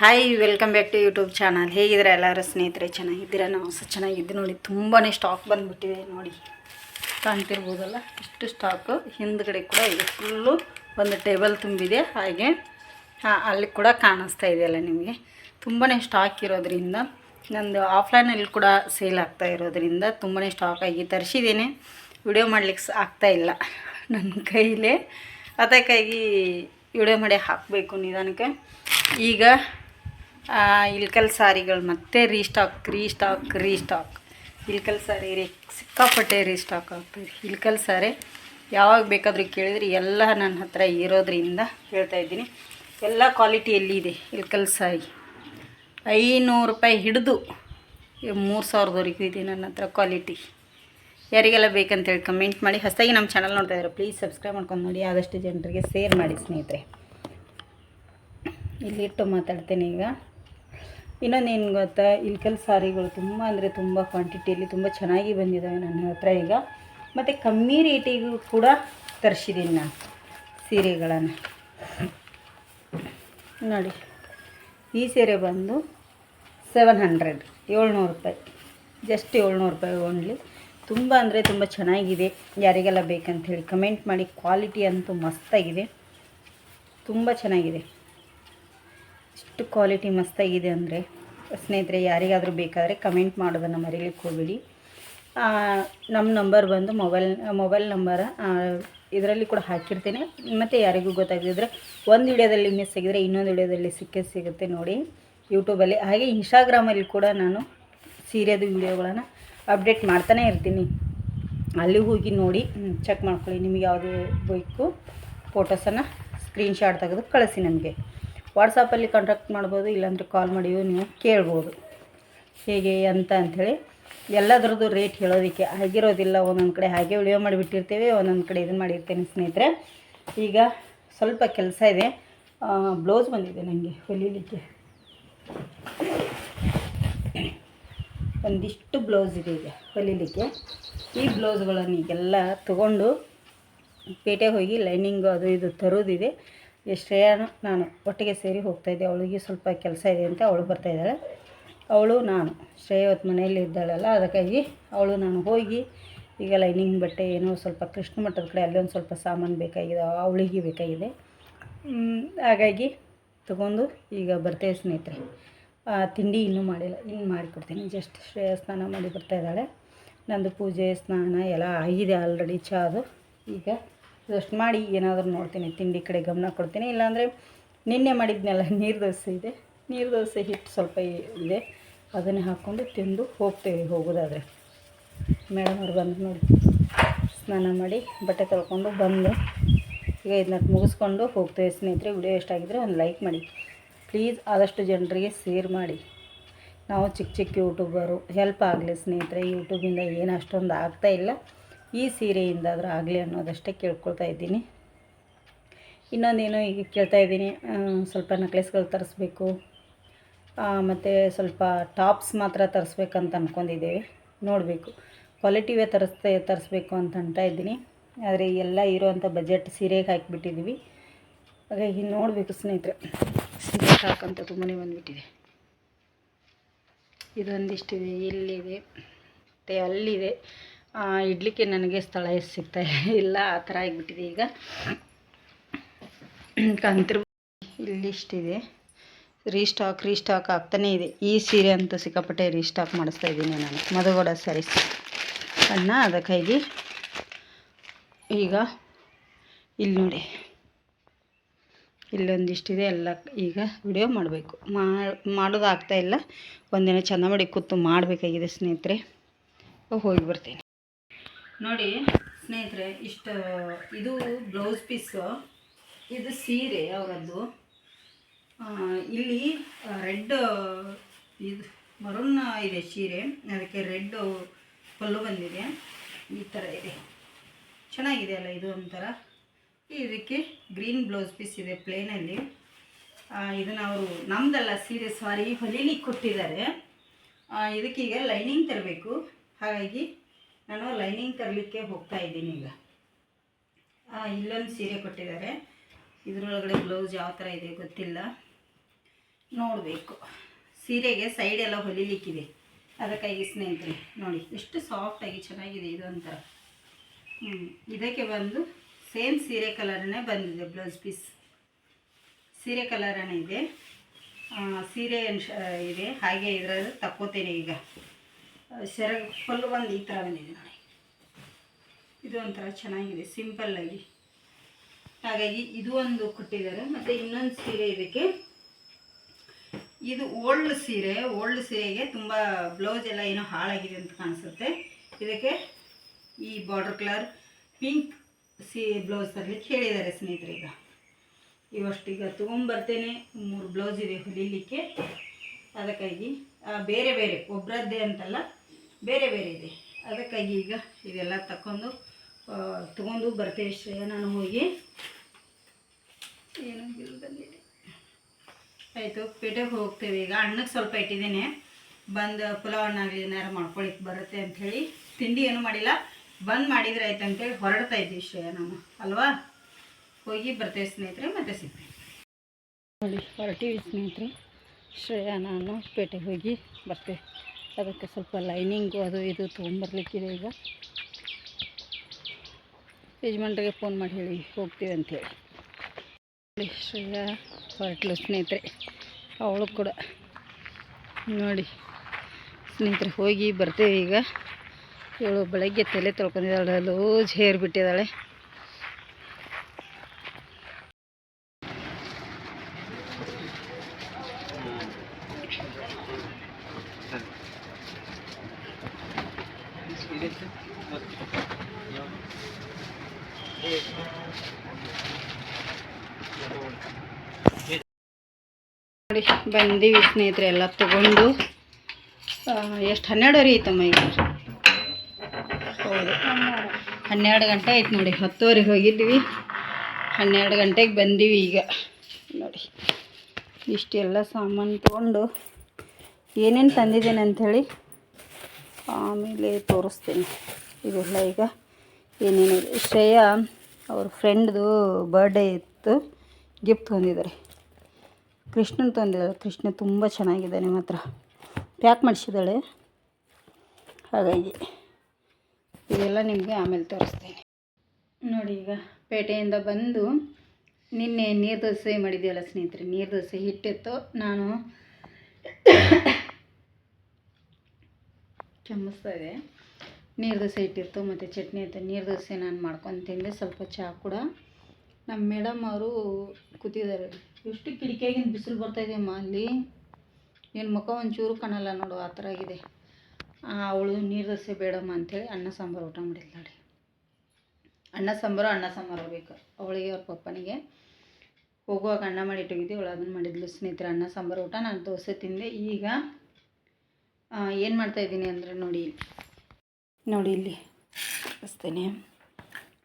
Hi welcome back to YouTube channel ಹೇಗಿದ್ರೆ ಎಲ್ಲರೂ ಸ್ನೇಹಿತರೆ? ಚೆನ್ನಾಗಿದ್ದೀರಾ? ನಾವು ಸಹ ಚೆನ್ನಾಗಿದ್ದು ನೋಡಿ. ತುಂಬಾ ಸ್ಟಾಕ್ ಬಂದುಬಿಟ್ಟಿದೆ ನೋಡಿ. ಕಾಣ್ತಿರ್ಬೋದಲ್ಲ? ಇಷ್ಟು ಸ್ಟಾಕು ಹಿಂದ್ಗಡೆ ಕೂಡ ಇದೆ. ಫುಲ್ಲು ಒಂದು ಟೇಬಲ್ ತುಂಬಿದೆ. ಹಾಗೆ, ಹಾಂ, ಅಲ್ಲಿ ಕೂಡ ಕಾಣಿಸ್ತಾ ಇದೆಯಲ್ಲ ನಿಮಗೆ. ತುಂಬಾ ಸ್ಟಾಕ್ ಇರೋದ್ರಿಂದ, ನಂದು ಆಫ್ಲೈನಲ್ಲಿ ಕೂಡ ಸೇಲ್ ಆಗ್ತಾ ಇರೋದ್ರಿಂದ ತುಂಬಾ ಸ್ಟಾಕ್ ಆಗಿ ತರಿಸಿದ್ದೀನಿ. ವಿಡಿಯೋ ಮಾಡ್ಲಿಕ್ಕೆ ಆಗ್ತಾ ಇಲ್ಲ. ನನ್ನ ಕೈಲೇ ಅದಕ್ಕಾಗಿ ವಿಡಿಯೋ ಮಾಡಿ ಹಾಕಬೇಕು ನಿಧಾನಕ್ಕೆ. ಈಗ ಆ, ಇಲ್ಕಲ್ ಸಾರಿಗಳು ಮತ್ತೆ restock restock restock. Ilkal sari ರೀ ಸಿಕ್ಕಾಪಟ್ಟೆ ರೀಸ್ಟಾಕ್ ಆಗ್ತದೆ. ಇಲ್ಕಲ್ ಸಾರಿ ಯಾವಾಗ ಬೇಕಾದರೂ ಕೇಳಿದ್ರೆ ಎಲ್ಲ ನನ್ನ ಹತ್ರ ಇರೋದ್ರಿಂದ ಹೇಳ್ತಾ ಇದ್ದೀನಿ. ಎಲ್ಲ ಕ್ವಾಲಿಟಿಯಲ್ಲಿ ಇದೆ ಇಲ್ಕಲ್ ಸಾರಿ? ಐನೂರು ರೂಪಾಯಿ ಹಿಡಿದು ಮೂರು ಸಾವಿರದವರೆಗೂ ಇದೆ ನನ್ನ ಹತ್ರ ಕ್ವಾಲಿಟಿ. ಯಾರಿಗೆಲ್ಲ ಬೇಕಂತೇಳಿ ಕಮೆಂಟ್ ಮಾಡಿ. ಹೊಸದಾಗಿ ನಮ್ಮ ಚಾನಲ್ ನೋಡ್ತಾ ಇದ್ದಾರೆ ಪ್ಲೀಸ್ ಸಬ್ಸ್ಕ್ರೈಬ್ ಮಾಡ್ಕೊಂಡು ನೋಡಿ. ಆದಷ್ಟು ಜನರಿಗೆ ಶೇರ್ ಮಾಡಿ ಸ್ನೇಹಿತರೆ. ಇಲ್ಲಿಟ್ಟು ಮಾತಾಡ್ತೇನೆ ಈಗ. ಇನ್ನೊಂದೇನು ಗೊತ್ತಾ, ಇಲ್ಕಲ್ ಸಾರಿಗಳು ತುಂಬ ಅಂದರೆ ತುಂಬ ಕ್ವಾಂಟಿಟಿಯಲ್ಲಿ ತುಂಬ ಚೆನ್ನಾಗಿ ಬಂದಿದ್ದಾವೆ ನನ್ನ ಹತ್ರ ಈಗ. ಮತ್ತು ಕಮ್ಮಿ ರೇಟಿಗೂ ಕೂಡ ತರಿಸಿದ್ದೀನಿ ನಾನು ಸೀರೆಗಳನ್ನು. ನೋಡಿ, ಈ ಸೀರೆ ಬಂದು ಸೆವೆನ್ ಹಂಡ್ರೆಡ್ ಏಳ್ನೂರು ರೂಪಾಯಿ. ಜಸ್ಟ್ ಏಳ್ನೂರು ರೂಪಾಯಿ ಓನ್ಲಿ ತುಂಬ ಅಂದರೆ ತುಂಬ ಚೆನ್ನಾಗಿದೆ. ಯಾರಿಗೆಲ್ಲ ಬೇಕಂತ ಹೇಳಿ ಕಮೆಂಟ್ ಮಾಡಿ. ಕ್ವಾಲಿಟಿ ಅಂತೂ ಮಸ್ತಾಗಿದೆ. ತುಂಬ ಚೆನ್ನಾಗಿದೆ. ಇಷ್ಟು ಕ್ವಾಲಿಟಿ ಮಸ್ತಾಗಿದೆ ಅಂದರೆ. ಸ್ನೇಹಿತರೆ, ಯಾರಿಗಾದರೂ ಬೇಕಾದರೆ ಕಮೆಂಟ್ ಮಾಡೋದನ್ನು ಮರೀಲಿಕ್ಕೆ ಹೋಗಬೇಡಿ. ನಮ್ಮ ನಂಬರ್ ಬಂದು ಮೊಬೈಲ್ ಮೊಬೈಲ್ ನಂಬರ್ ಇದರಲ್ಲಿ ಕೂಡ ಹಾಕಿರ್ತೀನಿ. ಮತ್ತು ಯಾರಿಗೂ ಗೊತ್ತಾಗದಿದ್ರೆ ಒಂದು ವಿಡಿಯೋದಲ್ಲಿ ಮಿಸ್ ಆಗಿದರೆ ಇನ್ನೊಂದು ವಿಡಿಯೋದಲ್ಲಿ ಸಿಕ್ಕೇ ಸಿಗುತ್ತೆ ನೋಡಿ ಯೂಟ್ಯೂಬಲ್ಲಿ ಹಾಗೆ ಇನ್ಸ್ಟಾಗ್ರಾಮಲ್ಲಿ ಕೂಡ ನಾನು ಸೀರೆದು ವಿಡಿಯೋಗಳನ್ನು ಅಪ್ಡೇಟ್ ಮಾಡ್ತಾನೆ ಇರ್ತೀನಿ. ಅಲ್ಲಿ ಹೋಗಿ ನೋಡಿ ಚೆಕ್ ಮಾಡ್ಕೊಳ್ಳಿ. ನಿಮಗೆ ಯಾವುದು ಬೇಕು ಫೋಟೋಸನ್ನು ಸ್ಕ್ರೀನ್ಶಾಟ್ ತೆಗೆದು ಕಳಿಸಿ ನನಗೆ ವಾಟ್ಸಪ್ಪಲ್ಲಿ ಕಾಂಟ್ಯಾಕ್ಟ್ ಮಾಡ್ಬೋದು, ಇಲ್ಲಾಂದರೆ ಕಾಲ್ ಮಾಡಿಯೂ ನೀವು ಕೇಳ್ಬೋದು. ಹೇಗೆ ಅಂತ ಅಂಥೇಳಿ ಎಲ್ಲದರದ್ದು ರೇಟ್ ಹೇಳೋದಕ್ಕೆ ಆಗಿರೋದಿಲ್ಲ. ಒಂದೊಂದು ಕಡೆ ಹಾಗೆ ವಿಡಿಯೋ ಮಾಡಿಬಿಟ್ಟಿರ್ತೇವೆ, ಒಂದೊಂದು ಕಡೆ ಇದನ್ನು ಮಾಡಿರ್ತೇನೆ ಸ್ನೇಹಿತರೆ. ಈಗ ಸ್ವಲ್ಪ ಕೆಲಸ ಇದೆ. ಬ್ಲೌಸ್ ಬಂದಿದೆ ನನಗೆ ಹೊಲಿಲಿಕ್ಕೆ. ಒಂದಿಷ್ಟು ಬ್ಲೌಸ್ ಇದೆ ಈಗ ಹೊಲಿಲಿಕ್ಕೆ. ಈ ಬ್ಲೌಸ್ಗಳನ್ನು ಈಗೆಲ್ಲ ತಗೊಂಡು ಪೇಟೆಗೆ ಹೋಗಿ ಲೈನಿಂಗು ಅದು ಇದು ತರೋದಿದೆ. ಶ್ರೇಯಾನು ನಾನು ಒಟ್ಟಿಗೆ ಸೇರಿ ಹೋಗ್ತಾಯಿದ್ದೆ ಅವಳಿಗೆ ಸ್ವಲ್ಪ ಕೆಲಸ ಇದೆ ಅಂತ ಅವಳು ಬರ್ತಾಯಿದ್ದಾಳೆ ಅವಳು ನಾನು ಶ್ರೇಯವತ್ ಮನೆಯಲ್ಲಿ ಇದ್ದಾಳಲ್ಲ, ಅದಕ್ಕಾಗಿ ಅವಳು ನಾನು ಹೋಗಿ ಈಗ ಲೈನಿಂಗ್ ಬಟ್ಟೆ ಏನೋ ಸ್ವಲ್ಪ ಕೃಷ್ಣ ಮಠದ ಕಡೆ ಅಲ್ಲೊಂದು ಸ್ವಲ್ಪ ಸಾಮಾನು ಬೇಕಾಗಿದೆ, ಅವಳಿಗೆ ಬೇಕಾಗಿದೆ. ಹಾಗಾಗಿ ತಗೊಂಡು ಈಗ ಬರ್ತೇವೆ ಸ್ನೇಹಿತರೆ. ತಿಂಡಿ ಇನ್ನೂ ಮಾಡಿಲ್ಲ, ಇನ್ನು ಮಾಡಿಕೊಡ್ತೀನಿ. ಜಸ್ಟ್ ಶ್ರೇಯ ಸ್ನಾನ ಮಾಡಿ ಬರ್ತಾ ಇದ್ದಾಳೆ. ನಂದು ಪೂಜೆ, ಸ್ನಾನ ಎಲ್ಲ ಆಗಿದೆ ಆಲ್ರೆಡಿ ಚಾದು ಈಗ ಜಸ್ಟ್ ಮಾಡಿ ಏನಾದರೂ ನೋಡ್ತೀನಿ, ತಿಂಡಿ ಕಡೆ ಗಮನ ಕೊಡ್ತೀನಿ. ಇಲ್ಲಾಂದರೆ ನಿನ್ನೆ ಮಾಡಿದ್ನೆಲ್ಲ ನೀರು ದೋಸೆ ಇದೆ. ನೀರು ದೋಸೆ ಹಿಟ್ಟು ಸ್ವಲ್ಪ ಇದೆ. ಅದನ್ನೇ ಹಾಕ್ಕೊಂಡು ತಿಂದು ಹೋಗ್ತೇವೆ ಹೋಗೋದಾದರೆ. ಮೇಡಮ್ ಅವ್ರು ಬಂದು ನೋಡಿ. ಸ್ನಾನ ಮಾಡಿ ಬಟ್ಟೆ ತೊಳ್ಕೊಂಡು ಬಂದು ಈಗ ಇದನ್ನ ಮುಗಿಸ್ಕೊಂಡು ಹೋಗ್ತೇವೆ. ಸ್ನೇಹಿತರೆ, ವಿಡಿಯೋ ಇಷ್ಟ ಆಗಿದ್ರೆ ಒಂದು ಲೈಕ್ ಮಾಡಿ. ಪ್ಲೀಸ್ ಆದಷ್ಟು ಜನರಿಗೆ ಶೇರ್ ಮಾಡಿ. ನಾವು ಚಿಕ್ಕ ಚಿಕ್ಕ ಯೂಟ್ಯೂಬರು, ಹೆಲ್ಪ್ ಆಗಲಿ ಸ್ನೇಹಿತರೆ. ಯೂಟ್ಯೂಬಿಂದ ಏನು ಅಷ್ಟೊಂದು ಆಗ್ತಾಯಿಲ್ಲ ಈ ಸೀರೆಯಿಂದಾದರೂ ಆಗಲಿ ಅನ್ನೋದಷ್ಟೇ ಕೇಳ್ಕೊಳ್ತಾ ಇದ್ದೀನಿ. ಇನ್ನೊಂದೇನು ಈಗ ಕೇಳ್ತಾ ಇದ್ದೀನಿ ಸ್ವಲ್ಪ ನೆಕ್ಲೆಸ್ಗಳು ತರಿಸ್ಬೇಕು ಮತ್ತು ಸ್ವಲ್ಪ ಟಾಪ್ಸ್ ಮಾತ್ರ ತರಿಸ್ಬೇಕಂತ ಅಂದ್ಕೊಂಡಿದ್ದೇವೆ ನೋಡಬೇಕು ಕ್ವಾಲಿಟಿವೇ ತರಿಸ್ತೇ, ತರಿಸ್ಬೇಕು ಅಂತ ಅಂತ ಇದ್ದೀನಿ. ಆದರೆ ಎಲ್ಲ ಇರೋವಂಥ ಬಜೆಟ್ ಸೀರೆಗೆ ಹಾಕಿಬಿಟ್ಟಿದ್ದೀವಿ. ಹಾಗಾಗಿ ನೋಡಬೇಕು ಸ್ನೇಹಿತರೆ. ಸೀರೆ ಸಾಕಂತ ತುಂಬಾ ಬಂದುಬಿಟ್ಟಿದೆ. ಇದೊಂದಿಷ್ಟಿದೆ, ಇಲ್ಲಿದೆ, ಮತ್ತು ಅಲ್ಲಿದೆ. ಇಡ್ಲಿಕ್ಕೆ ನನಗೆ ಸ್ಥಳ ಸಿಗ್ತಾ ಇಲ್ಲ, ಆ ಥರ ಆಗಿಬಿಟ್ಟಿದೆ ಈಗ. ಕಂತ್ರ ಇಲ್ಲಿಷ್ಟಿದೆ ರೀಸ್ಟಾಕ್ ರೀಸ್ಟಾಕ್ ಆಗ್ತಾನೇ ಇದೆ. ಈ ಸೀರೆ ಅಂತೂ ಸಿಕ್ಕಾಪಟ್ಟೆ ರೀಸ್ಟಾಕ್ ಮಾಡಿಸ್ತಾ ಇದ್ದೀನಿ ನಾನು. ಮಧುಗೌಡ ಸ್ಯಾರೀಸ್ ಅಣ್ಣ ಅದಕ್ಕಾಗಿ ಈಗ ಇಲ್ಲಿ ನೋಡಿ. ಇಲ್ಲೊಂದಿಷ್ಟಿದೆ, ಎಲ್ಲ ಈಗ ವಿಡಿಯೋ ಮಾಡಬೇಕು. ಮಾಡೋದು ಆಗ್ತಾಯಿಲ್ಲ ಒಂದಿನ ಮಾಡಿ ಕೂತು ಮಾಡಬೇಕಾಗಿದೆ ಸ್ನೇಹಿತರೆ. ಹೋಗಿ ಬರ್ತೀನಿ. ನೋಡಿ ಸ್ನೇಹಿತರೆ, ಇಷ್ಟು, ಇದು ಬ್ಲೌಸ್ ಪೀಸು ಇದು ಸೀರೆ ಅವರದ್ದು. ಇಲ್ಲಿ ರೆಡ್, ಇದು ಮರುನ್ನ ಇದೆ ಸೀರೆ, ಅದಕ್ಕೆ ರೆಡ್ ಪಲ್ಲು ಬಂದಿದೆ. ಈ ಥರ ಇದೆ. ಚೆನ್ನಾಗಿದೆ ಅಲ್ಲ ಇದು ಒಂಥರ? ಇದಕ್ಕೆ ಗ್ರೀನ್ ಬ್ಲೌಸ್ ಪೀಸ್ ಇದೆ ಪ್ಲೇನಲ್ಲಿ ಇದನ್ನು ಅವರು ನಮ್ಮದಲ್ಲ ಸೀರೆ ಸಾರಿ ಹೊಲಿಲಿಕ್ಕೆ ಕೊಟ್ಟಿದ್ದಾರೆ. ಇದಕ್ಕೀಗ ಲೈನಿಂಗ್ ತರಬೇಕು. ಹಾಗಾಗಿ ನಾನು ಲೈನಿಂಗ್ ತರಲಿಕ್ಕೆ ಹೋಗ್ತಾ ಇದ್ದೀನಿ ಈಗ. ಇಲ್ಲೊಂದು ಸೀರೆ ಕೊಟ್ಟಿದ್ದಾರೆ. ಇದರೊಳಗಡೆ ಬ್ಲೌಸ್ ಯಾವ ಥರ ಇದೆ ಗೊತ್ತಿಲ್ಲ. ನೋಡಬೇಕು. ಸೀರೆಗೆ ಸೈಡ್ ಎಲ್ಲ ಹೊಲಿಲಿಕ್ಕಿದೆ. ಅದಕ್ಕಾಗಿ ಸ್ನೇಹಿತರೆ, ನೋಡಿ, ಎಷ್ಟು ಸಾಫ್ಟಾಗಿ ಚೆನ್ನಾಗಿದೆ ಇದು ಒಂಥರ ಇದಕ್ಕೆ ಬಂದು ಸೇಮ್ ಸೀರೆ ಕಲರನ್ನೇ ಬಂದಿದೆ ಬ್ಲೌಸ್ ಪೀಸ್ ಸೀರೆ ಕಲರನೇ ಇದೆ. ಸೀರೆ ಇದೆ. ಹಾಗೆ ಇದರಲ್ಲಿ ತಕ್ಕೋತೇನೆ ಈಗ. ಸೆರಗು ಫುಲ್ ಒಂದು ಈ ಥರ ಬಂದಿದೆ ನೋಡಿ. ಇದು ಒಂಥರ ಚೆನ್ನಾಗಿದೆ ಸಿಂಪಲ್ಲಾಗಿ ಹಾಗಾಗಿ ಇದು ಒಂದು ಕೊಟ್ಟಿದ್ದಾರೆ. ಮತ್ತು ಇನ್ನೊಂದು ಸೀರೆ ಇದಕ್ಕೆ. ಇದು ಓಲ್ಡ್ ಸೀರೆ. ಓಲ್ಡ್ ಸೀರೆಗೆ ತುಂಬ ಬ್ಲೌಸ್ ಎಲ್ಲ ಏನೋ ಹಾಳಾಗಿದೆ ಅಂತ ಕಾಣಿಸುತ್ತೆ. ಇದಕ್ಕೆ ಈ ಬಾರ್ಡರ್ ಕಲರ್ ಪಿಂಕ್ ಸಿ ಬ್ಲೌಸ್ ತರಲಿಕ್ಕೆ ಹೇಳಿದ್ದಾರೆ ಸ್ನೇಹಿತರೆ ಈಗ. ಇವಷ್ಟೀಗ ತೊಗೊಂಬರ್ತೇನೆ. ಮೂರು ಬ್ಲೌಸ್ ಇದೆ ಹೊಲಿಲಿಕ್ಕೆ. ಅದಕ್ಕಾಗಿ ಬೇರೆ ಬೇರೆ ಒಬ್ಬರದ್ದೇ ಅಂತಲ್ಲ. ಬೇರೆ ಬೇರೆ ಇದೆ. ಅದಕ್ಕಾಗಿ ಈಗ ಇದೆಲ್ಲ ತಕ್ಕೊಂಡು ತಗೊಂಡು ಬರ್ತೇವೆ ಶ್ರೇಯ. ನಾನು ಹೋಗಿ ಏನು ಬಂದಿದೆ ಆಯಿತು, ಪೇಟೆಗೆ ಹೋಗ್ತೇವೆ. ಈಗ ಅಣ್ಣಕ್ಕೆ ಸ್ವಲ್ಪ ಇಟ್ಟಿದ್ದೀನಿ. ಬಂದು ಪುಲಾವ್ ಅನ್ನಾಗಲಿ ಏನಾರು ಮಾಡ್ಕೊಳಿಕ್ಕೆ ಬರುತ್ತೆ ಅಂಥೇಳಿ ತಿಂಡಿ ಏನೂ ಮಾಡಿಲ್ಲ. ಬಂದ್ ಮಾಡಿದ್ರೆ ಆಯ್ತು ಅಂತೇಳಿ ಹೊರಡ್ತಾ ಇದ್ದೀವಿ ಶ್ರೇಯ ನಾನು. ಅಲ್ವಾ? ಹೋಗಿ ಬರ್ತೇವೆ ಸ್ನೇಹಿತರೆ, ಮತ್ತೆ ಸಿಗ್ತೀವಿ. ನೋಡಿ ಹೊರಟಿವಿ ಸ್ನೇಹಿತರೆ, ಶ್ರೇಯ ನಾನು ಪೇಟೆಗೆ ಹೋಗಿ ಬರ್ತೇವೆ. ಅದಕ್ಕೆ ಸ್ವಲ್ಪ ಲೈನಿಂಗು ಅದು ಇದು ತೊಗೊಂಬರ್ಲಿಕ್ಕಿದೆ ಈಗ. ಯಜಮಾನ್ರಿಗೆ ಫೋನ್ ಮಾಡಿ ಹೇಳಿ, ಹೋಗ್ತೀವಿ ಅಂಥೇಳಿ ಶ್ರೇಯಾ, ಹೊರಟ್ಲು ಸ್ನೇಹಿತರೆ. ಅವಳು ಕೂಡ ನೋಡಿ, ಸ್ನೇಹಿತರೆ, ಹೋಗಿ ಬರ್ತೀವಿ ಈಗ. ಇವಳು ಬೆಳಗ್ಗೆ ತಲೆ ತೊಳ್ಕೊಂಡಿದ್ದಾಳೆ ಲೂಜ್ ಹೇರ್ ಬಿಟ್ಟಿದ್ದಾಳೆ. ನೋಡಿ ಬಂದೀವಿ ಸ್ನೇಹಿತರೆ ಎಲ್ಲ ತಗೊಂಡು ಎಷ್ಟು ಹನ್ನೆರಡುವರೆ ಐತಮ್ಮ ಈಗ. ಹೌದು. ಹನ್ನೆರಡು ಗಂಟೆ ಆಯ್ತು ನೋಡಿ ಹತ್ತುವರೆಗೆ ಹೋಗಿದ್ವಿ. ಹನ್ನೆರಡು ಗಂಟೆಗೆ ಬಂದೀವಿ ಈಗ. ನೋಡಿ, ಇಷ್ಟೆಲ್ಲ ಸಾಮಾನು ತೊಗೊಂಡು ಏನೇನು ತಂದಿದ್ದೇನೆ ಅಂಥೇಳಿ ಆಮೇಲೆ ತೋರಿಸ್ತೀನಿ. ಇದೆಲ್ಲ ಈಗ ಏನೇನಿದೆ. ಶ್ರೇಯ ಅವ್ರ ಫ್ರೆಂಡ್ದು ಬರ್ಡೇ ಇತ್ತು ಗಿಫ್ಟ್ ತಂದಿದ್ದಾರೆ. ಕೃಷ್ಣನ್ ತಂದಿದ್ದಾಳೆ ಕೃಷ್ಣ ತುಂಬ ಚೆನ್ನಾಗಿದೆ ನಿಮ್ಮ ಹತ್ರ. ಪ್ಯಾಕ್ ಮಾಡಿಸಿದ್ದಾಳೆ. ಹಾಗಾಗಿ ಇದೆಲ್ಲ ನಿಮಗೆ ಆಮೇಲೆ ತೋರಿಸ್ತೀನಿ. ನೋಡಿ ಈಗ ಪೇಟೆಯಿಂದ ಬಂದು ನಿನ್ನೆ ನೀರು ದೋಸೆ ಸ್ನೇಹಿತರೆ, ನೀರು ದೋಸೆ ಹಿಟ್ಟಿತ್ತು. ನಾನು ಕೆಮ್ಮಿಸ್ತಾ ಇದೆ. ನೀರು ದೋಸೆ ಇಟ್ಟಿತ್ತು ಮತ್ತು ಚಟ್ನಿ ಇತ್ತು ನೀರು ದೋಸೆ ನಾನು ಮಾಡ್ಕೊಂಡು ತಿಂದೆ. ಸ್ವಲ್ಪ ಚಹಾ ಕೂಡ. ನಮ್ಮ ಮೇಡಮ್ ಅವರು ಕೂತಿದ್ದಾರೆ. ಎಷ್ಟು ಕಿಟಕಿಯಾಗಿಂದ ಬಿಸಿಲು ಬರ್ತಾಯಿದೆಯಮ್ಮ ಅಲ್ಲಿ. ನಿನ್ನ ಮುಖ ಒಂಚೂರು ಕಾಣಲ್ಲ ನೋಡು, ಆ ಥರ ಆಗಿದೆ. ಅವಳು, ನೀರು ದೋಸೆ ಬೇಡಮ್ಮ ಅಂಥೇಳಿ ಅನ್ನ ಸಾಂಬಾರು ಊಟ ಮಾಡಿದ್ದಾಳೆ ಅನ್ನ ಸಾಂಬಾರು ಅನ್ನ ಸಾಂಬಾರು ಬೇಕು. ಅವಳಿಗೆ, ಅವ್ರ ಪಪ್ಪನಿಗೆ. ಹೋಗುವಾಗ ಅನ್ನ ಮಾಡಿ ಇಟ್ಟಿದ್ದೆ ಅವಳು ಅದನ್ನು ಮಾಡಿದ್ಲು. ಸ್ನೇಹಿತರೆ, ಅನ್ನ ಸಾಂಬಾರು ಊಟ, ನಾನು ದೋಸೆ ತಿಂದೆ. ಈಗ ಏನು ಮಾಡ್ತಾಯಿದ್ದೀನಿ ಅಂದರೆ ನೋಡಿ ನೋಡಿ ಇಲ್ಲಿ ಬಸ್ತೇನೆ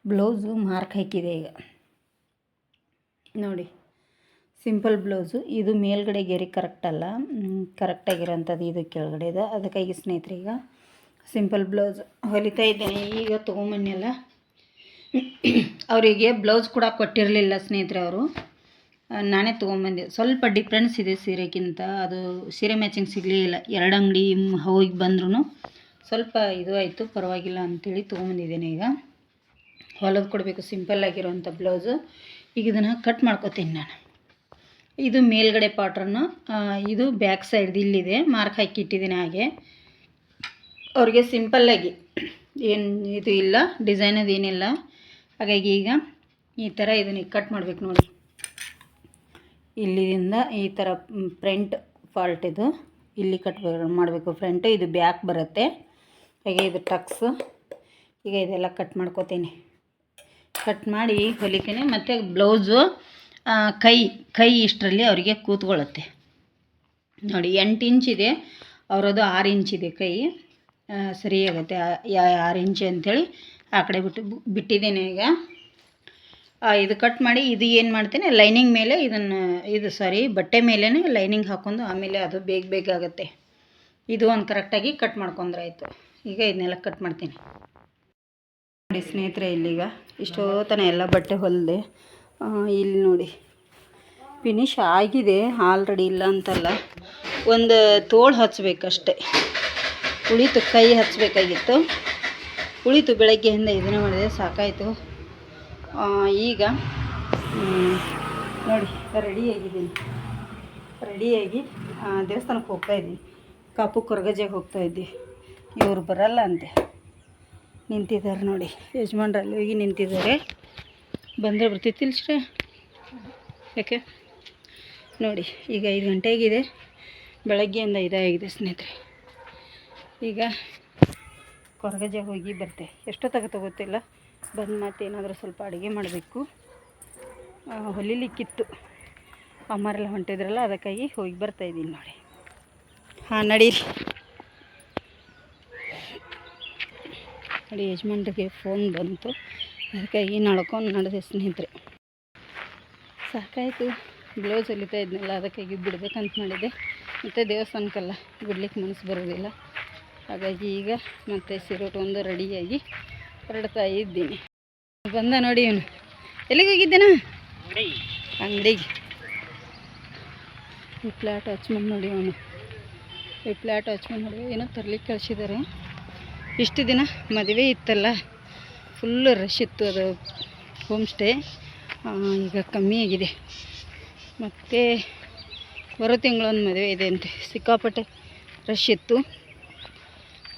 ಬ್ಲೌಸು ಮಾರ್ಕ್ ಹಾಕಿದೆ ಈಗ. ನೋಡಿ. Simple blouse. ಇದು ಮೇಲ್ಗಡೆ ಗೆರೆ ಕರೆಕ್ಟ್ ಅಲ್ಲ. ಕರೆಕ್ಟಾಗಿರೋಂಥದ್ದು ಇದು ಕೆಳಗಡೆ ಇದೆ. ಅದಕ್ಕಾಗಿ ಸ್ನೇಹಿತರೆ, ಈಗ ಸಿಂಪಲ್ ಬ್ಲೌಸ್ ಹೊಲಿತಾ ಇದ್ದೇನೆ. ಈಗ ತೊಗೊಂಬನ್ನೆಲ್ಲ ಅವರಿಗೆ ಬ್ಲೌಸ್ ಕೂಡ ಕೊಟ್ಟಿರಲಿಲ್ಲ ಸ್ನೇಹಿತರೆ ಅವರು. ನಾನೇ ತೊಗೊಂಬಂದೆ. ಸ್ವಲ್ಪ ಡಿಫ್ರೆನ್ಸ್ ಇದೆ ಸೀರೆಗಿಂತ. ಅದು ಸೀರೆ ಮ್ಯಾಚಿಂಗ್ ಸಿಗಲಿಲ್ಲ ಎರಡು ಅಂಗಡಿ ಹೋಗಿ ಬಂದ್ರೂ ಸ್ವಲ್ಪ ಇದು ಆಯಿತು. ಪರವಾಗಿಲ್ಲ ಅಂಥೇಳಿ ತೊಗೊಂಬಂದಿದ್ದೇನೆ ಈಗ. ಹೊಲದು ಕೊಡಬೇಕು, ಸಿಂಪಲ್ ಆಗಿರೋವಂಥ ಬ್ಲೌಸು. ಈಗ ಇದನ್ನು ಕಟ್ ಮಾಡ್ಕೊತೀನಿ ನಾನು. ಇದು ಮೇಲ್ಗಡೆ ಪಾಟ್ರನ್ನು ಇದು ಬ್ಯಾಕ್ ಸೈಡ್ದು ಇಲ್ಲಿದೆ, ಮಾರ್ಕ್ ಹಾಕಿ ಇಟ್ಟಿದ್ದೀನಿ ಹಾಗೆ. ಅವ್ರಿಗೆ ಸಿಂಪಲ್ಲಾಗಿ ಏನು ಇದು ಇಲ್ಲ, ಡಿಸೈನ್ ಏನಿಲ್ಲ. ಹಾಗಾಗಿ ಈಗ ಈ ಥರ ಇದನ್ನ ಕಟ್ ಮಾಡಬೇಕು ನೋಡಿ. ಇಲ್ಲಿಂದ ಈ ಥರ ಫ್ರಂಟ್ ಫಾಲ್ಟ್ ಇದು, ಇಲ್ಲಿ ಕಟ್ ಮಾಡಬೇಕು. ಫ್ರಂಟ್ ಇದು ಬ್ಯಾಕ್ ಬರುತ್ತೆ. ಹಾಗೆ ಇದು ಟಕ್ಸ್. ಈಗ ಇದೆಲ್ಲ ಕಟ್ ಮಾಡ್ಕೋತೀನಿ. ಕಟ್ ಮಾಡಿ ಹೊಲಿತೀನಿ. ಮತ್ತು ಬ್ಲೌಸು ಕೈ ಕೈ ಇಷ್ಟರಲ್ಲಿ ಅವರಿಗೆ ಕೂತ್ಕೊಳ್ಳುತ್ತೆ. ನೋಡಿ, ಎಂಟು ಇದೆ. ಅವರದು ಆರು ಇದೆ ಕೈ. ಸರಿಯಾಗುತ್ತೆ ಆರು ಇಂಚ್ ಅಂಥೇಳಿ ಆ ಕಡೆ ಬಿಟ್ಟು ಬಿಟ್ಟಿದ್ದೇನೆ ಈಗ. ಇದು ಕಟ್ ಮಾಡಿ, ಇದು ಏನು ಮಾಡ್ತೇನೆ, ಲೈನಿಂಗ್ ಮೇಲೆ ಇದನ್ನು, ಇದು ಸಾರಿ ಬಟ್ಟೆ ಮೇಲೇ ಲೈನಿಂಗ್ ಹಾಕ್ಕೊಂಡು ಆಮೇಲೆ ಅದು ಬೇಗ ಬೇಗ ಆಗುತ್ತೆ. ಇದು ಒಂದು ಕರೆಕ್ಟಾಗಿ ಕಟ್ ಮಾಡ್ಕೊಂಡ್ರೆ ಆಯಿತು. ಈಗ ಇದನ್ನೆಲ್ಲ ಕಟ್ ಮಾಡ್ತೀನಿ. ನೋಡಿ ಸ್ನೇಹಿತರೆ, ಇಲ್ಲಿಗ ಇಷ್ಟೋ ತನ ಎಲ್ಲ ಬಟ್ಟೆ ಹೊಲಿದೆ ಇಲ್ಲಿ ನೋಡಿ. ಫಿನಿಶ್ ಆಗಿದೆ ಆಲ್ರೆಡಿ ಇಲ್ಲ ಅಂತಲ್ಲ. ಒಂದು ತೋಳು ಹಚ್ಚಬೇಕಷ್ಟೆ ಉಳಿತು ಕೈ ಹಚ್ಚಬೇಕಾಗಿತ್ತು ಉಳಿತು ಬೆಳಗ್ಗೆಯಿಂದ ಇದನ್ನು ಮಾಡಿದೆ ಸಾಕಾಯಿತು. ಈಗ ನೋಡಿ ರೆಡಿಯಾಗಿದ್ದೀನಿ ರೆಡಿಯಾಗಿ ದೇವಸ್ಥಾನಕ್ಕೆ ಹೋಗ್ತಾ ಇದ್ದೀನಿ. ಕಾಪು ಕೊರಗಜೆಗೆ ಹೋಗ್ತಾ ಇದ್ದೆ. ಇವರು ಬರಲ್ಲ ಅಂತೆ. ನಿಂತಿದ್ದಾರೆ ನೋಡಿ, ಯಜಮಾನ್ರಲ್ಲಿ ಹೋಗಿ ನಿಂತಿದ್ದಾರೆ. ಬಂದರೆ ಬರ್ತಿತ್ತಿಲ್ಲ ಶ್ರೇ ಯಾಕೆ? ನೋಡಿ, ಈಗ ಐದು ಗಂಟೆ ಆಗಿದೆ ಬೆಳಗ್ಗೆಯಿಂದ ಇದಾಗಿದೆ ಸ್ನೇಹಿತರೆ. ಈಗ ಕೊರಗಜ ಹೋಗಿ ಬರ್ತೆ ಎಷ್ಟೊತ್ತಾಗುತ್ತೆ ಗೊತ್ತಿಲ್ಲ. ಬಂದು ಮತ್ತೆ ಏನಾದರೂ ಸ್ವಲ್ಪ ಅಡುಗೆ ಮಾಡಬೇಕು. ಹೊಲಿಲಿಕ್ಕಿತ್ತು. ಅಮ್ಮರೆಲ್ಲ ಹೊಂಟಿದ್ರಲ್ಲ, ಅದಕ್ಕಾಗಿ ಹೋಗಿ ಬರ್ತಾ ಇದ್ದೀನಿ ನೋಡಿ. ಹಾಂ, ನಡೀರಿ. ನೋಡಿ, ಯಜಮಾನ್ರಿಗೆ ಫೋನ್ ಬಂತು. ಅದಕ್ಕಾಗಿ ನಡ್ಕೊಂಡು ನಡೆದೆ ಸ್ನೇಹಿತರೆ. ಸಾಕಾಯಿತು. ಬ್ಲೌಸ್ ಹೊಲಿತಾ ಇದ್ನಲ್ಲ ಅದಕ್ಕಾಗಿ ಬಿಡ್ಬೇಕಂತ ಮಾಡಿದೆ ಮತ್ತು ದೇವಸ್ಥಾನಕ್ಕೆಲ್ಲ ಬಿಡ್ಲಿಕ್ಕೆ ಮನಸ್ಸು ಬರೋದಿಲ್ಲ. ಹಾಗಾಗಿ ಈಗ ಮತ್ತೆ ಸೀರೆ ಒಂದು ರೆಡಿಯಾಗಿ ಹೊರಡ್ತಾ ಇದ್ದೀನಿ. ಬಂದ ನೋಡಿ ಇವನು. ಎಲ್ಲಿಗೆ ಹೋಗಿದ್ದೇನ? ಅಂಗಡಿಗೆ ಈ ಫ್ಲ್ಯಾಟ್ ವಾಚ್ಮನ್ ನೋಡಿ ಅವನು. ಈ ಫ್ಲ್ಯಾಟ್ ವಾಚ್ಮನ್ ನೋಡಿ ಏನೋ ತರ್ಲಿಕ್ಕೆ ಕಳಿಸಿದ್ದಾರೆ. ಇಷ್ಟು ದಿನ ಮದುವೆ ಇತ್ತಲ್ಲ. ಫುಲ್ಲು ರಶ್ ಇತ್ತು ಅದು ಹೋಮ್ ಸ್ಟೇ ಈಗ ಕಮ್ಮಿ ಆಗಿದೆ. ಮತ್ತು ಬರೋ ತಿಂಗಳೊಂದು ಮದುವೆ ಇದೆ ಅಂತೆ. ಸಿಕ್ಕಾಪಟ್ಟೆ ರಶ್ ಇತ್ತು.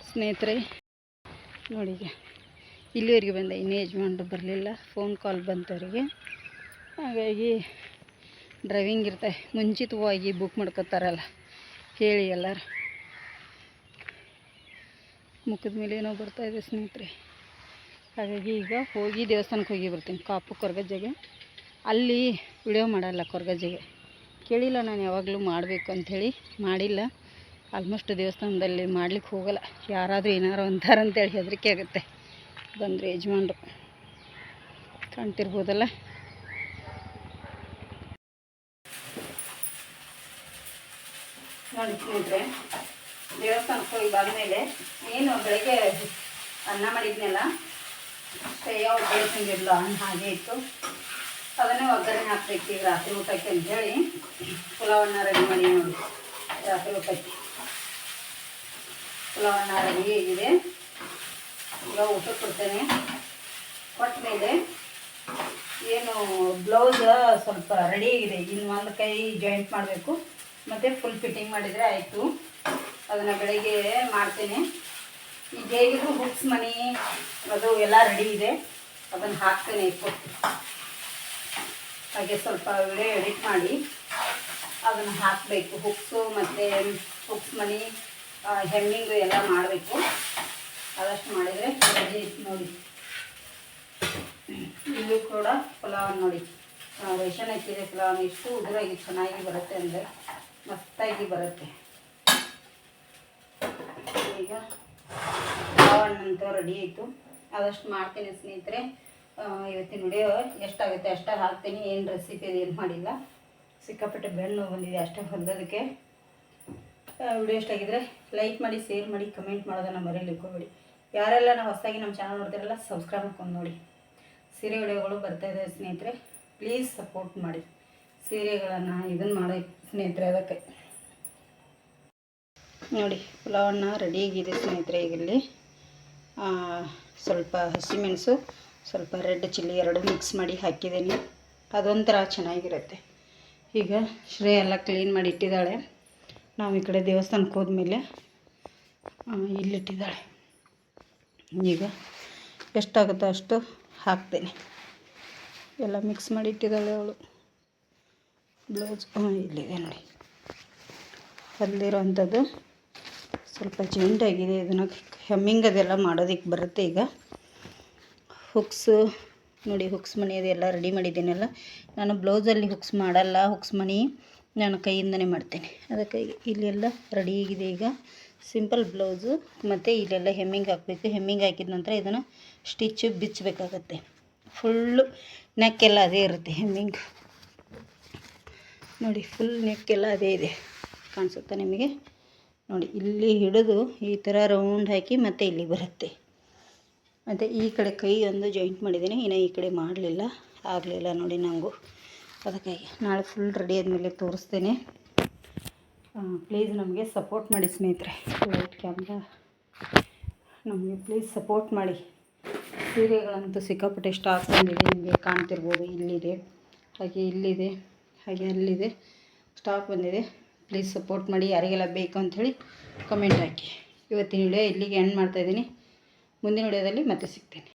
ಸ್ನೇಹಿತರೆ, ನೋಡಿ ಇಲ್ಲಿವರೆಗೆ ಬಂದೆ ಇನ್ನೂ ಯಜಮಾನ್ರು ಬರಲಿಲ್ಲ. ಫೋನ್ ಕಾಲ್ ಬಂತವ್ರಿಗೆ. ಹಾಗಾಗಿ ಡ್ರೈವಿಂಗ್ ಇರ್ತಾರೆ ಮುಂಚಿತವಾಗಿ ಬುಕ್ ಮಾಡ್ಕೋತಾರಲ್ಲ. ಹೇಳಿ ಎಲ್ಲರೂ. ಮುಖದ ಮೇಲೆ ಏನೋ ಬರ್ತಾಯಿದೆ ಸ್ನೇಹಿತರೆ. ಹಾಗಾಗಿ ಈಗ ಹೋಗಿ ದೇವಸ್ಥಾನಕ್ಕೆ ಹೋಗಿ ಬರ್ತೀನಿ. ಕಾಪು ಕೊರಗಜ್ಜೆಗೆ. ಅಲ್ಲಿ ವಿಡಿಯೋ ಮಾಡಲ್ಲ ಕೊರಗಜ್ಜೆಗೆ. ಕೇಳಿಲ್ಲ ನಾನು ಯಾವಾಗಲೂ ಮಾಡಬೇಕು ಅಂಥೇಳಿ. ಮಾಡಿಲ್ಲ. ಆಲ್ಮೋಸ್ಟ್ ದೇವಸ್ಥಾನದಲ್ಲಿ ಮಾಡ್ಲಿಕ್ಕೆ ಹೋಗಲ್ಲ. ಯಾರಾದರೂ ಏನಾರು ಅಂತಾರೆ ಅಂತೇಳಿ ಹೆದರಿಕೆ ಆಗುತ್ತೆ. ಬಂದರೆ ಯಜಮಾನ್ರು. ಕಾಣ್ತಿರ್ಬೋದಲ್ಲ? ನೋಡಿ ಸ್ನೇಹಿತರೆ, ದೇವಸ್ಥಾನಕ್ಕೆ ಹೋಗಿ ಬಂದಮೇಲೆ ಏನು ಬೆಳಗ್ಗೆ ಅನ್ನ ಮಾಡಿದ್ನಲ್ಲ ಯಾವ ಬೇಸಂಗಿರಲಿಲ್ಲ ಅನ್ನ ಹಾಗೆ ಇತ್ತು ಅದನ್ನೇ ಒಗ್ಗರಣೆ ಹಾಕ್ಬೇಕು ರಾತ್ರಿ ಊಟಕ್ಕೆ ಅಂಥೇಳಿ. ಪುಲಾವನ್ನ ರೆಡಿ ಮಾಡಿ ನೋಡಿ. ರಾತ್ರಿ ಊಟಕ್ಕೆ. ಪುಲಾವನ್ನ ರೆಡಿ ಆಗಿದೆ ಈಗ ಊಟ ಕೊಡ್ತೇನೆ. ಕೊಟ್ಟ ಮೇಲೆ ಏನು ಬ್ಲೌಸ್ ಸ್ವಲ್ಪ ರೆಡಿ ಆಗಿದೆ. ಇನ್ನು ಒಂದು ಕೈ ಜಾಯಿಂಟ್ ಮಾಡಬೇಕು. ಮತ್ತು ಫುಲ್ ಫಿಟ್ಟಿಂಗ್ ಮಾಡಿದರೆ ಆಯಿತು. ಅದನ್ನು ಬೆಳಗ್ಗೆ ಮಾಡ್ತೇನೆ. ಈಗ ಹೇಗಿದ್ರು ಬುಕ್ಸ್ ಮನಿ ಅದು ಎಲ್ಲ ರೆಡಿ ಇದೆ. ಅದನ್ನು ಹಾಕ್ತೇನೆ ಇಪ್ಪು ಹಾಗೆ ಸ್ವಲ್ಪ ವಿಡಿಯೋ ಎಡಿಟ್ ಮಾಡಿ ಅದನ್ನು ಹಾಕಬೇಕು. ಹುಕ್ಸು ಮತ್ತು ಹುಕ್ಸ್ ಮನಿ ಹೆಮ್ಮಿಂಗು ಎಲ್ಲ ಮಾಡಬೇಕು. ಆದಷ್ಟು ಮಾಡಿದರೆ ರೆಡಿ ನೋಡಿ. ಇಲ್ಲಿ ಕೂಡ ಪುಲಾವ್ ನೋಡಿ. ರೇಷನ್ ಹಾಕಿದೆ ಪುಲಾವ್ ಎಷ್ಟು ಉದುರಾಗಿ ಚೆನ್ನಾಗಿ ಬರುತ್ತೆ ಅಂದರೆ ಮಸ್ತಾಗಿ ಬರುತ್ತೆ. ಈಗ ಪುಲಾವಣ್ಣಂತೂ ರೆಡಿ ಆಯಿತು. ಅದಷ್ಟು ಮಾಡ್ತೀನಿ ಸ್ನೇಹಿತರೆ. ಇವತ್ತಿನ ವಿಡಿಯೋ ಎಷ್ಟಾಗುತ್ತೆ? ಅಷ್ಟೇ ಹಾಕ್ತೀನಿ. ಏನು ರೆಸಿಪಿ ಏನು ಮಾಡಿಲ್ಲ. ಸಿಕ್ಕಾಪಟ್ಟೆ ಬೆನ್ನು ಬಂದಿದೆ ಅಷ್ಟೇ ಹೊಂದೋದಕ್ಕೆ ವಿಡಿಯೋ ಇಷ್ಟ ಆಗಿದ್ರೆ ಲೈಕ್ ಮಾಡಿ ಶೇರ್ ಮಾಡಿ ಕಮೆಂಟ್ ಮಾಡೋದನ್ನು ಮರೀಲಿಕ್ಕೆ ಹೋಗ್ಬೇಡಿ ಯಾರೆಲ್ಲ ನಾವು ಹೊಸದಾಗಿ ನಮ್ಮ ಚಾನಲ್ ನೋಡ್ತಿರಲ್ಲ ಸಬ್ಸ್ಕ್ರೈಬ್ ಮಾಡ್ಕೊಂಡು ನೋಡಿ. ಸೀರೆ ವಿಡಿಯೋಗಳು ಬರ್ತಾ ಇದೆ ಸ್ನೇಹಿತರೆ. ಪ್ಲೀಸ್ ಸಪೋರ್ಟ್ ಮಾಡಿ. ಸೀರೆಗಳನ್ನು ಇದನ್ನು ಮಾಡಿ ಸ್ನೇಹಿತರೆ, ಅದಕ್ಕೆ. ನೋಡಿ ಪುಲಾವನ್ನ ರೆಡಿಯಾಗಿದೆ ಸ್ನೇಹಿತರೆ ಈಗ ಇಲ್ಲಿ ಆ, ಸ್ವಲ್ಪ ಹಸಿಮೆಣಸು ಸ್ವಲ್ಪ ರೆಡ್ ಚಿಲ್ಲಿ ಎರಡು ಮಿಕ್ಸ್ ಮಾಡಿ ಹಾಕಿದ್ದೀನಿ. ಅದೊಂಥರ ಚೆನ್ನಾಗಿರುತ್ತೆ. ಈಗ ಶ್ರೇ ಎಲ್ಲ ಕ್ಲೀನ್ ಮಾಡಿ ಇಟ್ಟಿದ್ದಾಳೆ. ನಾವು ಈ ಕಡೆ ದೇವಸ್ಥಾನಕ್ಕೆ ಹೋದ್ಮೇಲೆ ಇಲ್ಲಿಟ್ಟಿದ್ದಾಳೆ. ಈಗ ಎಷ್ಟಾಗುತ್ತೋ ಅಷ್ಟು ಹಾಕ್ತೇನೆ. ಎಲ್ಲ ಮಿಕ್ಸ್ ಮಾಡಿ ಇಟ್ಟಿದ್ದಾಳೆ ಅವಳು. ಬ್ಲೌಸ್ ಇಲ್ಲಿದೆ ನೋಡಿ. ಅಲ್ಲಿರೋವಂಥದ್ದು. ಸ್ವಲ್ಪ ಆಗಿದೆ. ಇದನ್ನು ಹೆಮ್ಮಿಂಗ್ ಅದೆಲ್ಲ ಮಾಡೋದಕ್ಕೆ ಬರುತ್ತೆ ಈಗ. ಹುಕ್ಸು ನೋಡಿ ಹುಕ್ಸ್ ಮನಿ ಅದೆಲ್ಲ ರೆಡಿ ಮಾಡಿದ್ದೀನಲ್ಲ. ನಾನು ಬ್ಲೌಸಲ್ಲಿ ಹುಕ್ಸ್ ಮಾಡಲ್ಲ. ಹುಕ್ಸ್ ಮನಿ ನಾನು ಕೈಯಿಂದನೇ ಮಾಡ್ತೇನೆ. ಅದಕ್ಕೆ ಇಲ್ಲೆಲ್ಲ ರೆಡಿ ಆಗಿದೆ ಈಗ. ಸಿಂಪಲ್ ಬ್ಲೌಸು, ಮತ್ತು ಇಲ್ಲೆಲ್ಲ ಹೆಮ್ಮಿಂಗ್ ಹಾಕಬೇಕು. ಹೆಮ್ಮಿಂಗ್ ಹಾಕಿದ ನಂತರ ಇದನ್ನು ಸ್ಟಿಚ್ಚು ಬಿಚ್ಚಬೇಕಾಗತ್ತೆ. ಫುಲ್ಲು ನೆಕ್ಕೆಲ್ಲ ಅದೇ ಇರುತ್ತೆ ಹೆಮ್ಮಿಂಗ್ ನೋಡಿ ಫುಲ್ ನೆಕ್ಕೆಲ್ಲ ಅದೇ ಇದೆ. ಕಾಣಿಸುತ್ತಾ ನಿಮಗೆ? ನೋಡಿ, ಇಲ್ಲಿ ಹಿಡಿದು ಈ ಥರ ರೌಂಡ್ ಹಾಕಿ ಮತ್ತೆ ಇಲ್ಲಿ ಬರುತ್ತೆ. ಮತ್ತು ಈ ಕಡೆ ಕೈ ಒಂದು ಜಾಯಿಂಟ್ ಮಾಡಿದ್ದೀನಿ. ಇನ್ನು ಈ ಕಡೆ ಮಾಡಲಿಲ್ಲ. ಆಗಲಿಲ್ಲ ನೋಡಿ ನನಗೂ ಅದಕ್ಕಾಗಿ ನಾಳೆ ಫುಲ್ ರೆಡಿ ಆದಮೇಲೆ ತೋರಿಸ್ತೇನೆ. ಪ್ಲೀಸ್ ನಮಗೆ ಸಪೋರ್ಟ್ ಮಾಡಿ ಸ್ನೇಹಿತರೆ. ಲೈಟ್ ಕ್ಯಾಮ್ರಾ ನಮಗೆ ಪ್ಲೀಸ್ ಸಪೋರ್ಟ್ ಮಾಡಿ. ಸೀರೆಗಳಂತೂ ಸಿಕ್ಕಾಪಟ್ಟೆ ಸ್ಟಾಕ್ ಬಂದಿದೆ. ನಿಮಗೆ ಕಾಣ್ತಿರ್ಬೋದು. ಇಲ್ಲಿದೆ. ಹಾಗೆ ಇಲ್ಲಿದೆ. ಹಾಗೆ ಅಲ್ಲಿದೆ. ಸ್ಟಾಕ್ ಬಂದಿದೆ. ಪ್ಲೀಸ್ ಸಪೋರ್ಟ್ ಮಾಡಿ, ಯಾರಿಗೆಲ್ಲ ಬೇಕು ಅಂಥೇಳಿ ಕಮೆಂಟ್ ಹಾಕಿ. ಇವತ್ತಿನ ವಿಡಿಯೋ ಇಲ್ಲಿಗೆ ಎಂಡ್ ಮಾಡ್ತಾಯಿದ್ದೀನಿ ಮುಂದಿನ ವಿಡಿಯೋದಲ್ಲಿ ಮತ್ತೆ ಸಿಗ್ತೀನಿ.